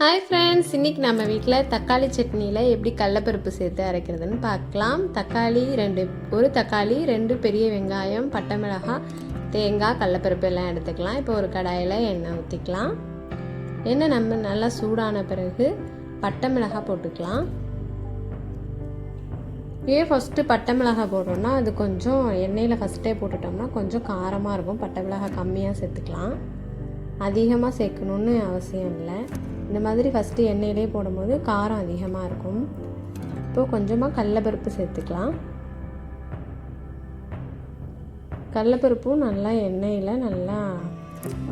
Hi friends இன்றைக்கி நம்ம வீட்டில் தக்காளி சட்னியில் எப்படி கடலப்பருப்பு சேர்த்து அரைக்கிறதுன்னு பார்க்கலாம். தக்காளி ரெண்டு ஒரு தக்காளி ரெண்டு பெரிய வெங்காயம் பட்டை மிளகாய் தேங்காய் கடலப்பருப்பு எல்லாம் எடுத்துக்கலாம். இப்போ ஒரு கடாயில் எண்ணெய் ஊற்றிக்கலாம் எண்ணெய் நம்ம நல்லா சூடான பிறகு பட்டை மிளகாய் போட்டுக்கலாம். ஏன் ஃபஸ்ட்டு பட்டை மிளகாய் போடுறோம்னா அது கொஞ்சம் எண்ணெயில் ஃபஸ்ட்டே போட்டுட்டோம்னா கொஞ்சம் காரமாக இருக்கும். பட்டை மிளகாய் கம்மியாக சேர்த்துக்கலாம். அதிகமாக சேர்க்கணுன்னு அவசியம் இல்லை. இந்த மாதிரி ஃபஸ்ட்டு எண்ணெயிலே போடும்போது காரம் அதிகமாக இருக்கும். இப்போது கொஞ்சமாக கடலப்பருப்பு சேர்த்துக்கலாம். கடலப்பருப்பும் நல்லா எண்ணெயில் நல்லா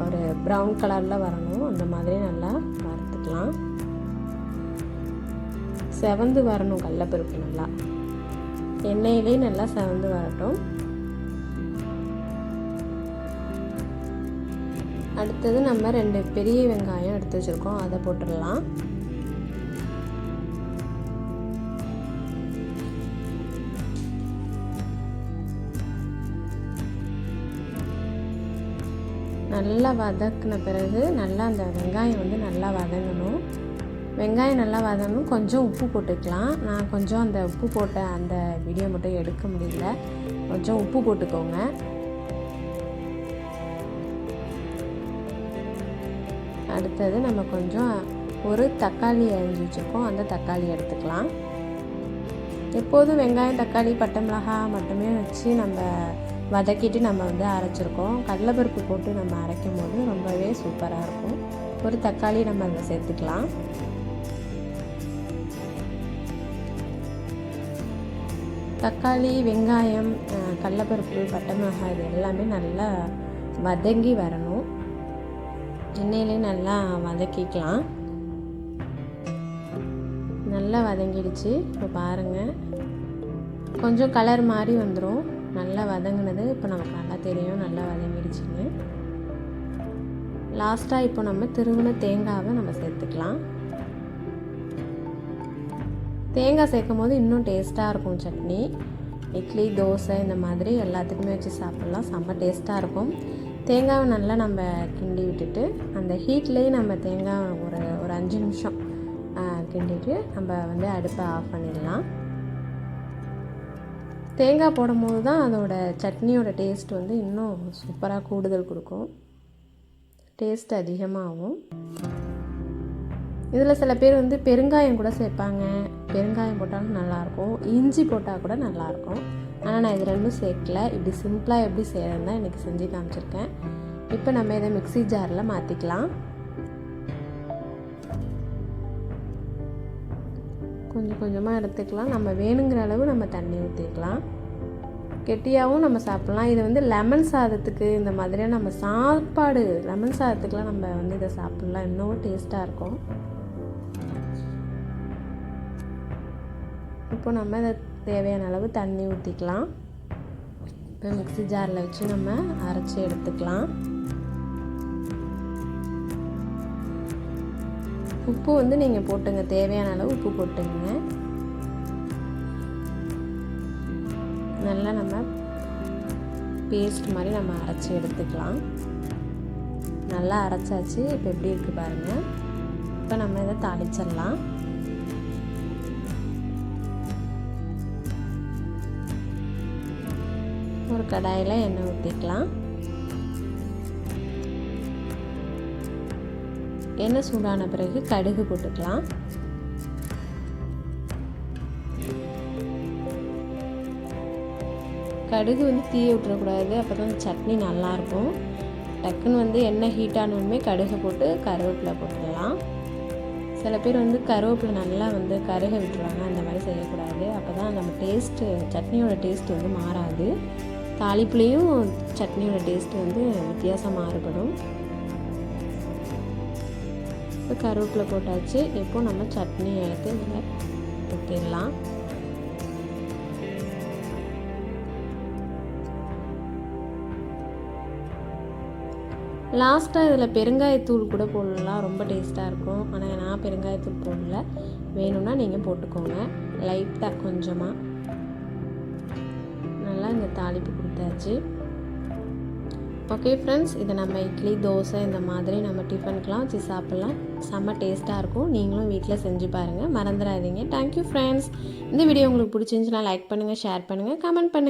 ஒரு ப்ரௌன் கலரில் வரணும். அந்த மாதிரி நல்லா வறுத்துக்கலாம். செவந்து வரணும் கடலப்பருப்பு நல்லா. எண்ணெயிலே நல்லா செவந்து வரட்டும். அடுத்தது நம்ம ரெண்டு பெரிய வெங்காயம் எடுத்து வச்சுருக்கோம். அதை போட்டுடலாம். நல்லா வதக்கின பிறகு நல்லா அந்த வெங்காயம் வந்து நல்லா வதங்கணும். வெங்காயம் நல்லா வதங்கணும். கொஞ்சம் உப்பு போட்டுக்கலாம். நான் கொஞ்சம் அந்த உப்பு போட்ட அந்த வீடியோ மட்டும் எடுக்க முடியல. கொஞ்சம் உப்பு போட்டுக்கோங்க. அடுத்தது நம்ம கொஞ்சம் ஒரு தக்காளி அரிஞ்சு வச்சுருக்கோம். அந்த தக்காளி எடுத்துக்கலாம். எப்போதும் வெங்காயம் தக்காளி பட்டை மிளகாய் மட்டுமே வச்சு நம்ம வதக்கிட்டு நம்ம வந்து அரைச்சிருக்கோம். கடலைப்பருப்பு போட்டு நம்ம அரைக்கும் போது ரொம்பவே சூப்பராக இருக்கும். ஒரு தக்காளி நம்ம அதில் சேர்த்துக்கலாம். தக்காளி வெங்காயம் கடலைப்பருப்பு பட்டை மிளகாய் இது எல்லாமே நல்லா வதங்கி வரணும். எண்ணெயிலே நல்லா வதக்கிக்கலாம். நல்லா வதங்கிடுச்சு. இப்போ பாருங்கள் கொஞ்சம் கலர் மாதிரி வந்துடும் நல்லா வதங்கினது இப்போ நமக்கு நல்லா தெரியும். நல்லா வதங்கிடுச்சுன்னு. லாஸ்ட்டாக இப்போ நம்ம திருவின தேங்காவை நம்ம சேர்த்துக்கலாம். தேங்காய் சேர்க்கும் போது இன்னும் டேஸ்ட்டாக இருக்கும் சட்னி. இட்லி தோசை இந்த மாதிரி எல்லாத்துக்குமே வச்சு சாப்பிட்லாம். செம்ம டேஸ்ட்டாக இருக்கும். தேங்காவை நல்லா நம்ம கிண்டி விட்டுட்டு அந்த ஹீட்லேயே நம்ம தேங்காய் ஒரு ஒரு அஞ்சு நிமிஷம் கிண்டிட்டு நம்ம வந்து அடுப்பை ஆஃப் பண்ணிடலாம். தேங்காய் போடும் போது தான் அதோட சட்னியோட டேஸ்ட் வந்து இன்னும் சூப்பராக கூடுதல் கொடுக்கும். டேஸ்ட் அதிகமாகும். இதில் சில பேர் வந்து பெருங்காயம் கூட சேர்ப்பாங்க. பெருங்காயம் போட்டாலும் நல்லாயிருக்கும் இஞ்சி போட்டால் கூட நல்லாயிருக்கும் ஆனால் நான் இது ரெண்டும் சேர்க்கல. இப்படி சிம்பிளாக எப்படி செய்கிறதுன்னு தான் எனக்கு செஞ்சு காமிச்சிருக்கேன். இப்போ நம்ம இதை மிக்சி ஜாரில் மாற்றிக்கலாம் கொஞ்சம் கொஞ்சமாக எடுத்துக்கலாம். நம்ம வேணுங்கிற அளவு நம்ம தண்ணி ஊற்றிக்கலாம் கெட்டியாகவும் நம்ம சாப்பிட்லாம். இது வந்து லெமன் சாதத்துக்கு இந்த மாதிரியாக நம்ம சாப்பாடு லெமன் சாதத்துக்குலாம் நம்ம வந்து இதை சாப்பிட்லாம். இன்னும் டேஸ்ட்டாக இருக்கும். இப்போ நம்ம இதை தேவையான அளவு தண்ணி ஊற்றிக்கலாம் இப்போ மிக்சி ஜாரில் வச்சு நம்ம அரைச்சி எடுத்துக்கலாம். உப்பு வந்து நீங்கள் போட்டுங்க. தேவையான அளவு உப்பு போட்டுங்க. நல்லா நம்ம பேஸ்ட் மாதிரி நம்ம அரைச்சி எடுத்துக்கலாம். நல்லா அரைச்சாச்சு. இப்போ எப்படி இருக்குது பாருங்கள் இப்போ நம்ம இதை தாளிச்சிடலாம். ஒரு கடாயில் எண்ணெய் ஊற்றிக்கலாம் எண்ணெய் சூடான பிறகு கடுகு போட்டுக்கலாம். கடுகு வந்து தீய விட்டுறக்கூடாது அப்போ தான் சட்னி நல்லாயிருக்கும். டக்குன்னு வந்து எண்ணெய் ஹீட் ஆனவுடனே கடுகு போட்டு கருவேப்பிலை போட்டுடலாம் சில பேர் வந்து கருவேப்பிலை நல்லா வந்து கருக விட்டுருவாங்க அந்த மாதிரி செய்யக்கூடாது. அப்போ தான் நம்ம டேஸ்ட்டு சட்னியோட டேஸ்ட் வந்து மாறாது. தாளிப்புலேயும் சட்னியோட டேஸ்ட் வந்து வித்தியாசம் மாறுபடும். இப்போ கருவேப்பிலை போட்டாச்சு. இப்போ நம்ம சட்னி எடுத்து இதில் ஊற்றிடலாம் லாஸ்ட்டாக இதில் பெருங்காயத்தூள் கூட போடலாம். ரொம்ப டேஸ்ட்டாக இருக்கும். ஆனால் நான் பெருங்காயத்தூள் போடல. வேணும்னா நீங்கள் போட்டுக்கோங்க. லைட்டாக கொஞ்சமாக. நல்லா இந்த தாளிப்பு கொடுத்தாச்சு. ஓகே ஃப்ரெண்ட்ஸ் இதை நம்ம இட்லி தோசை இந்த மாதிரி நம்ம டிஃபனுக்கெலாம் வச்சு சாப்பிட்லாம். செம்ம டேஸ்ட்டாக இருக்கும். நீங்களும் வீட்டில் செஞ்சு பாருங்கள் மறந்துடாதீங்க. தேங்க்யூ ஃப்ரெண்ட்ஸ் இந்த வீடியோ உங்களுக்கு பிடிச்சிருந்துச்சுன்னா லைக் பண்ணுங்கள் ஷேர் பண்ணுங்கள் கமெண்ட் பண்ணுங்கள்